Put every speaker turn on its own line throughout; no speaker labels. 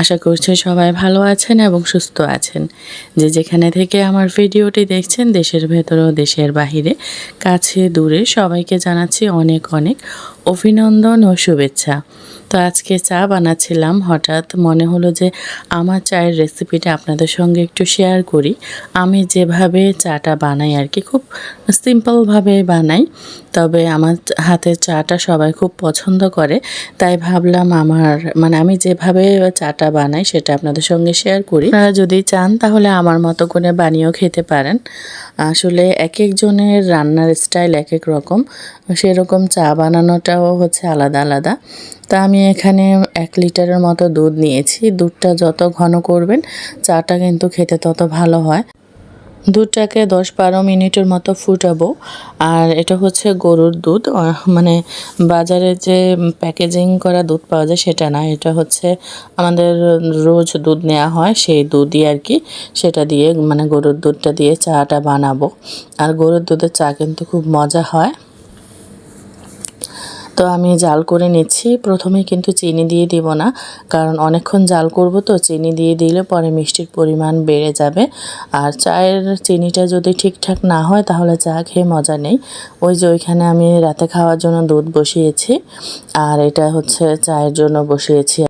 আশা করছি সবাই ভালো আছেন এবং সুস্থ আছেন। যে যেখানে থেকে আমার ভিডিওটি দেখছেন, দেশের ভেতরে ও দেশের বাহিরে, কাছে, দূরে সবাইকে জানাচ্ছি অনেক অনেক অভিনন্দন ও শুভেচ্ছা। তো আজকে চা বানাচ্ছিলাম, হঠাৎ মনে হলো যে আমার চায়ের রেসিপিটা আপনাদের সঙ্গে একটু শেয়ার করি। আমি যেভাবে চাটা বানাই আর কি, খুব সিম্পলভাবে বানাই, তবে আমার হাতের চাটা সবাই খুব পছন্দ করে, তাই ভাবলাম আমার মানে আমি যেভাবে চাটা বানাই, সেটা আপনাদের সঙ্গে শেয়ার করি। আপনারা যদি চান, তাহলে আমার মতো করে বানিয়েও খেতে পারেন। আসলে এক একজনের রান্নার স্টাইল এক এক রকম। সেরকম চা বানানোটাও হচ্ছে আলাদা আলাদা। তা আমি এখানে এক লিটারের মতো দুধ নিয়েছি। দুধটা যত ঘন করবেন, চাটা কিন্তু খেতে তত ভালো হয়। দুধটাকে দশ বারো মিনিটের মতো ফুটাবো। আর এটা হচ্ছে গরুর দুধ। মানে বাজারে যে প্যাকেজিং করা দুধ পাওয়া যায় সেটা না। এটা হচ্ছে আমাদের রোজ দুধ নেওয়া হয়, সেই দুধই আর কি। সেটা দিয়ে মানে গরুর দুধটা দিয়ে চাটা বানাবো। আর গরুর দুধের চা কিন্তু খুব মজা হয়। তো আমি জাল করে নিচ্ছি। প্রথমে কিন্তু চিনি দিয়ে দিব না, কারণ অনেকক্ষণ জাল করব তো চিনি দিয়ে দিলে পরে মিষ্টির পরিমাণ বেড়ে যাবে। আর চায়ের চিনিটা যদি ঠিকঠাক না হয় তাহলে চা খেয়ে মজা নেই। ওই যে ওইখানে আমি রাতে খাওয়ার জন্য দুধ বসিয়েছি, আর এটা হচ্ছে চায়ের জন্য বসিয়েছি।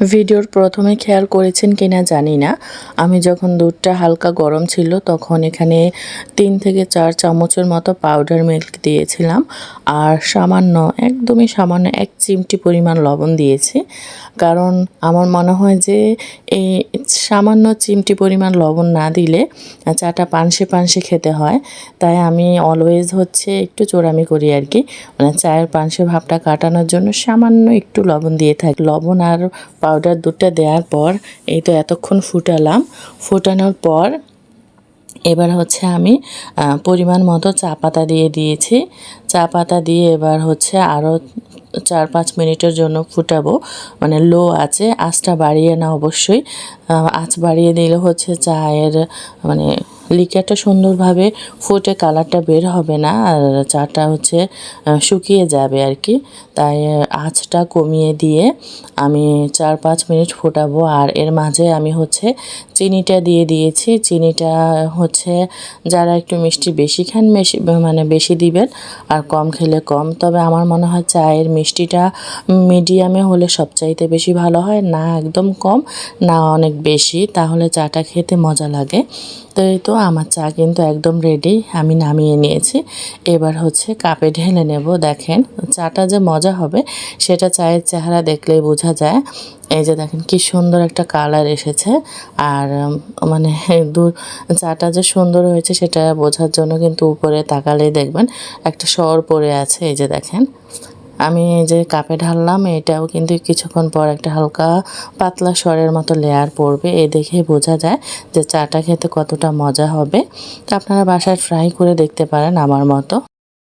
ভিডিওর প্রথমে খেয়াল করেছেন কিনা জানি না। আমি যখন দুধটা হালকা গরম ছিল, তখন এখানে তিন থেকে চার চামচের মতো পাউডার মিল্ক দিয়েছিলাম। আর সামান্য, একদমই সামান্য এক চিমটি পরিমাণ লবণ দিয়েছি। কারণ আমার মনে হয় যে এই সামান্য চিমটি পরিমাণ লবণ না দিলে চাটা পানসে পানসে খেতে হয়। তাই আমি অলওয়েজ হচ্ছে একটু চোরামি করি আর কি। মানে চায়ের পানসে ভাবটা কাটানোর জন্য সামান্য একটু লবণ দিয়ে থাকি। লবণ আর পাউডার দুধটা দেওয়ার পর এই তো এতক্ষণ ফুটালাম। ফুটানোর পর এবার হচ্ছে আমি পরিমাণ মতো চা পাতা দিয়ে দিয়েছি। চা পাতা দিয়ে এবার হচ্ছে আরও চার পাঁচ মিনিটের জন্য ফুটাবো। মানে লো আছে, আঁচটা বাড়িয়ে না অবশ্যই। আঁচ বাড়িয়ে দিলে হচ্ছে চায়ের মানে লিকারটা সুন্দরভাবে ফুটে কালারটা বের হবে না, আর চাটা হচ্ছে শুকিয়ে যাবে আর কি। তাই আঁচটা কমিয়ে দিয়ে আমি চার পাঁচ মিনিট ফোটাবো, আর এর মাঝে আমি হচ্ছে চিনিটা দিয়ে দিয়েছি। চিনিটা হচ্ছে, যারা একটু মিষ্টি বেশি খান, বেশি মানে বেশি দিবেন আর কম খেলে কম। তবে আমার মনে হয় চায়ের মিষ্টিটা মিডিয়ামে হলে সবচাইতে বেশি ভালো হয়, না একদম কম, না অনেক বেশি। তাহলে চাটা খেতে মজা লাগে। তো এই তো আমার চা কিন্তু একদম রেডি আমি নামিয়ে নিয়েছি। এবার হচ্ছে কাপে ঢেলে নেব, দেখেন চাটা যে মজা হবে, সেটা চায়ের চেহারা দেখলেই বোঝা যায়। এই যে দেখেন কি সুন্দর একটা কালার এসেছে, আর মানে দু চাটা যে সুন্দর হয়েছে সেটা বোঝার জন্য কিন্তু উপরে তাকালেই দেখবেন একটা স্বর পড়ে আছে, এই যে দেখেন। আমি যে কাপে ঢাললাম, এটাও কিন্তু কিছুক্ষণ পর একটা হালকা পাতলা স্বরের মতো লেয়ার পড়বে। এ দেখে বোঝা যায় যে চাটা খেতে কতটা মজা হবে। আপনারা বাসায় ফ্রাই করে দেখতে পারেন আমার মতো।